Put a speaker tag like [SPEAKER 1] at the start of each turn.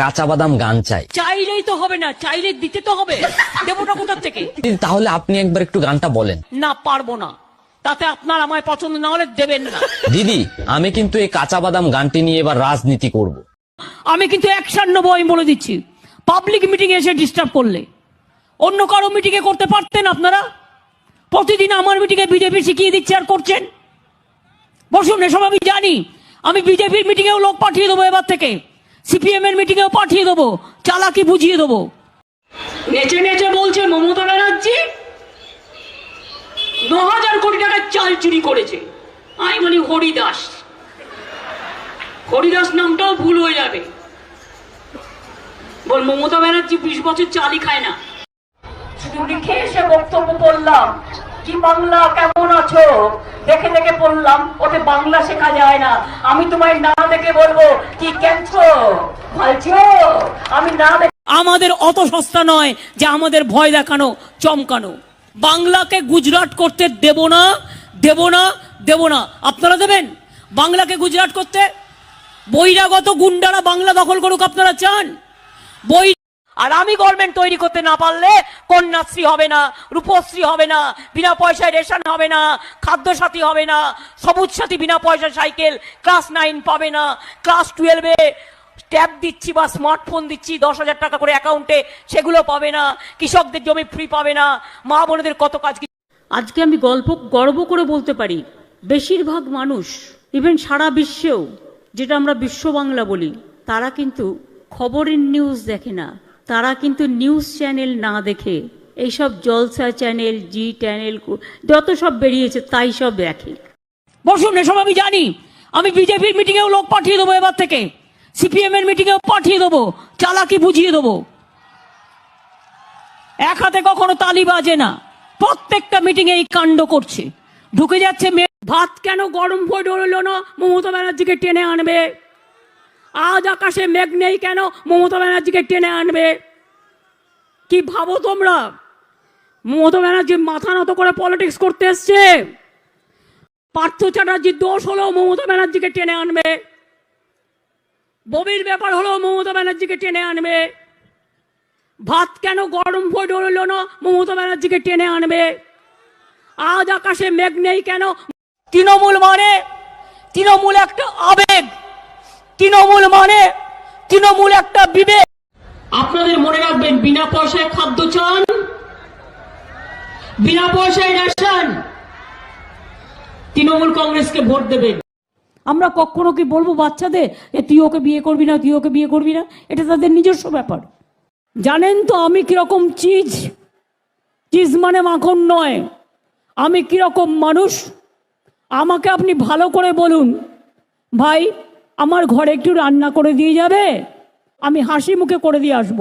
[SPEAKER 1] কাঁচা বাদাম গান চাই।
[SPEAKER 2] চাইলেই তো হবে না চাইলে দিতে তো হবে। দেবটা কোথার থেকে?
[SPEAKER 1] তাহলে আপনি একবার একটু গানটা বলেন।
[SPEAKER 2] না পারব না। তাতে আপনার আমায় পছন্দ না হলে দেবেন না।
[SPEAKER 1] দিদি আমি কিন্তু এই কাঁচা বাদাম গানটি নিয়ে এবার রাজনীতি করব।
[SPEAKER 2] আমি কিন্তু অ্যাকশন নেব আমি বলে দিচ্ছি। পাবলিক মিটিং এসে ডিস্টার্ব করলে। অন্য কারও মিটিং এ করতে পারতেন আপনারা? প্রতিদিন আমার মিটিং এ বিজেপি শিখিয়ে দিচ্ছে আর করছেন? বসুন এসব আমি জানি। আমি বিজেপির মিটিং এও লোক পাঠিয়ে দেবো এবার থেকে। সিপিএম এর মিটিং এও পাঠিয়ে দেবো চালাকি বুঝিয়ে দেবো। নেচে নেচে বলছে মমতা ব্যানার্জি ন হাজার কোটি টাকার চাল চুরি করেছে। আমি বলি হরিদাস। হরিদাস নামটাও ভুল হয়ে যাবে। বল মমতা ব্যানার্জি বিশ বছর চালই খায় না। শুধু লিখে এসে বক্তব্য বললাম কি বাংলা, কেমন আছো? দেখে দেখে পড়লাম ওতে বাংলা শেখা যায় না। আমি তোমায় না দেখে বলব, কি কেনছো ভালছো আমি না আমাদের অত সস্তা নয় যে আমাদের ভয় দেখানো, চমকানো। বাংলাকে গুজরাট করতে দেব না দেব না দেব না। আপনারা দেবেন? বাংলাকে গুজরাট করতে? বহিরাগত গুন্ডারা বাংলা দখল করুক আপনারা চান? বই আর আমি গভর্নমেন্ট তৈরি করতে না পারলে কন্যাশ্রী হবে না, রূপশ্রী হবে না, বিনা পয়সায় রেশন হবে না খাদ্য সাথী হবে না সবুজ সাথী বিনা পয়সা সাইকেল ক্লাস নাইন পাবে না ক্লাস টুয়েলভে ট্যাব দিচ্ছি বা স্মার্টফোন দিচ্ছি, দশ হাজার টাকা করে অ্যাকাউন্টে সেগুলো পাবে না, কৃষকদের জমি ফ্রি পাবে না, মা বোনেদের কত কাজ
[SPEAKER 3] আজকে আমি গল্প, গর্ব করে বলতে পারি, বেশিরভাগ মানুষ ইভেন সারা বিশ্বেও, যেটা আমরা বিশ্ব বাংলা বলি, তারা কিন্তু খবরের নিউজ দেখে না তারা কিন্তু নিউজ চ্যানেল না দেখে এইসব জলসা চ্যানেল জি চ্যানেল যত সব বেরিয়েছে তাই সব দেখে।
[SPEAKER 2] বসুন এসব আমি জানি। আমি বিজেপির মিটিং এও লোক পাঠিয়ে দেবো এবার থেকে। সিপিএম এর মিটিং এও পাঠিয়ে দেবো। চালাকি বুঝিয়ে দেবো। এক হাতে কখনো তালি বাজে না। প্রত্যেকটা মিটিং এই কাণ্ড করছে। ঢুকে যাচ্ছে মে- ভাত কেন গরম হয়ে ডরল না? মমতা ব্যানার্জিকে টেনে আনবে। আজ আকাশে মেঘ নেই কেন? মমতা ব্যানার্জিকে টেনে আনবে। কি ভাবো তোমরা? মমতা ব্যানার্জি মাথা নত করে পলিটিক্স করতে এসছে। পার্থ চ্যাটার্জির দোষ হলেও মমতা ব্যানার্জিকে টেনে আনবে। ববির ব্যাপার হলেও মমতা ব্যানার্জিকে টেনে আনবে। ভাত কেন গরম হয়ে ডরল না? মমতা ব্যানার্জিকে টেনে আনবে। আজ আকাশে মেঘ নেই কেন? তৃণমূল মানে তৃণমূল একটা আবেগ। তৃণমূল মানে তৃণমূল একটা বিবেক। বিনা পয়সায় খাদ্য চান? বিনা পয়সায় রেশন? তৃণমূল কংগ্রেসকে ভোট দেবেন। আমরা কখনো কি বলব বাচ্চাদের যে তুই ওকে বিয়ে করবি না, তুই ওকে বিয়ে করবি না? এটা তাদের নিজস্ব ব্যাপার। জানেন তো আমি কীরকম চিজ? চিজ মানে মাখন নয়। আমি কীরকম মানুষ? আমাকে আপনি ভালো করে বলুন। ভাই, আমার ঘরে একটু রান্না করে দিয়ে যাবে? আমি হাসি মুখে করে দিয়ে আসব।